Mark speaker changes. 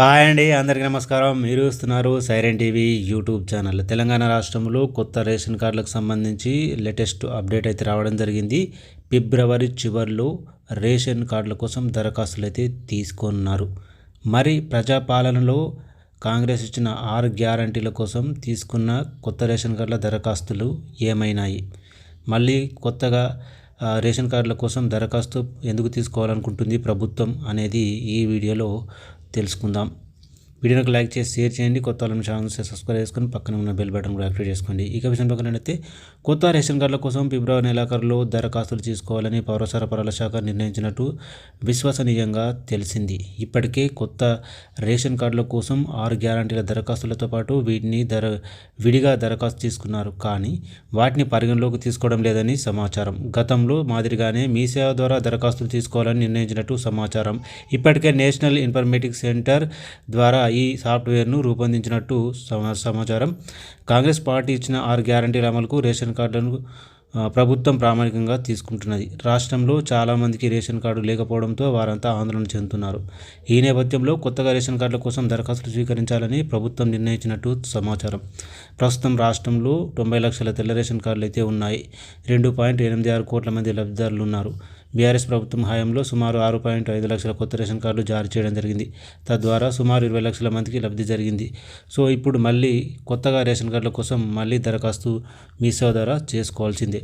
Speaker 1: Hi అండి అందరికీ నమస్కారం. మీరు చూస్తున్నారు siren TV YouTube channel. Telangana రాష్ట్రంలో కొత్త రేషన్ కార్డులకు సంబంధించి లేటెస్ట్ అప్డేట్ అయితే రావడం జరిగింది. ఫిబ్రవరి చివరిలో రేషన్ కార్డుల కోసం దరఖాస్తులు అయితే తీసుకున్నారు. మరి ప్రజాపాలనలో కాంగ్రెస్ ఇచ్చిన ఆరు గ్యారంటీల కోసం తీసుకున్న కొత్త రేషన్ కార్డుల దరఖాస్తులు ఏమైనాయి? మళ్ళీ కొత్తగా రేషన్ కార్డుల కోసం దరఖాస్తు ఎందుకు తీసుకోవాలనుకుంటుంది ప్రభుత్వం అనేది ఈ వీడియోలో తెలుసుకుందాం. వీడియోకి లైక్ చేసి షేర్ చేయండి. కొత్త వాళ్ళని ఛానల్ సబ్స్క్రైబ్ చేసుకొని పక్కన ఉన్న బెల్ బటన్ కూడా యాక్టివేట్ చేసుకోండి. ఈ కమిషన్ పక్కన అయితే కొత్త రేషన్ కార్డుల కోసం ఫిబ్రవరి నెలాఖరులో దరఖాస్తులు తీసుకోవాలని పౌర సరఫరాల శాఖ నిర్ణయించినట్టు విశ్వసనీయంగా తెలిసింది. ఇప్పటికే కొత్త రేషన్ కార్డుల కోసం ఆరు గ్యారంటీల దరఖాస్తులతో పాటు వీటిని దర విడిగా దరఖాస్తు తీసుకున్నారు. కానీ వాటిని పరిగణలోకి తీసుకోవడం లేదని సమాచారం. గతంలో మాదిరిగానే మీ సేవ ద్వారా దరఖాస్తులు తీసుకోవాలని నిర్ణయించినట్టు సమాచారం. ఇప్పటికే నేషనల్ ఇన్ఫర్మేటిక్ సెంటర్ ద్వారా ఈ సాఫ్ట్వేర్ను రూపొందించినట్టు సమా- సమాచారం. కాంగ్రెస్ పార్టీ ఇచ్చిన ఆరు గ్యారంటీల అమలుకు రేషన్ కార్డులను ప్రభుత్వం ప్రామాణికంగా తీసుకుంటున్నది. రాష్ట్రంలో చాలామందికి రేషన్ కార్డు లేకపోవడంతో వారంతా ఆందోళన చెందుతున్నారు. ఈ నేపథ్యంలో కొత్తగా రేషన్ కార్డుల కోసం దరఖాస్తులు స్వీకరించాలని ప్రభుత్వం నిర్ణయించినట్టు సమాచారం. ప్రస్తుతం రాష్ట్రంలో తొంభై లక్షల తెల్ల రేషన్ కార్డులు అయితే ఉన్నాయి. రెండు పాయింట్ ఎనిమిది ఆరు కోట్ల మంది లబ్ధిదారులు ఉన్నారు. బీఆర్ఎస్ ప్రభుత్వం హయాంలో సుమారు ఆరు పాయింట్ ఐదు లక్షల కొత్త రేషన్ కార్డులు జారీ చేయడం జరిగింది. తద్వారా సుమారు ఇరవై లక్షల మందికి లబ్ధి జరిగింది. సో ఇప్పుడు మళ్ళీ కొత్తగా రేషన్ కార్డుల కోసం మళ్ళీ దరఖాస్తు మీ ద్వారా చేసుకోవాల్సిందే.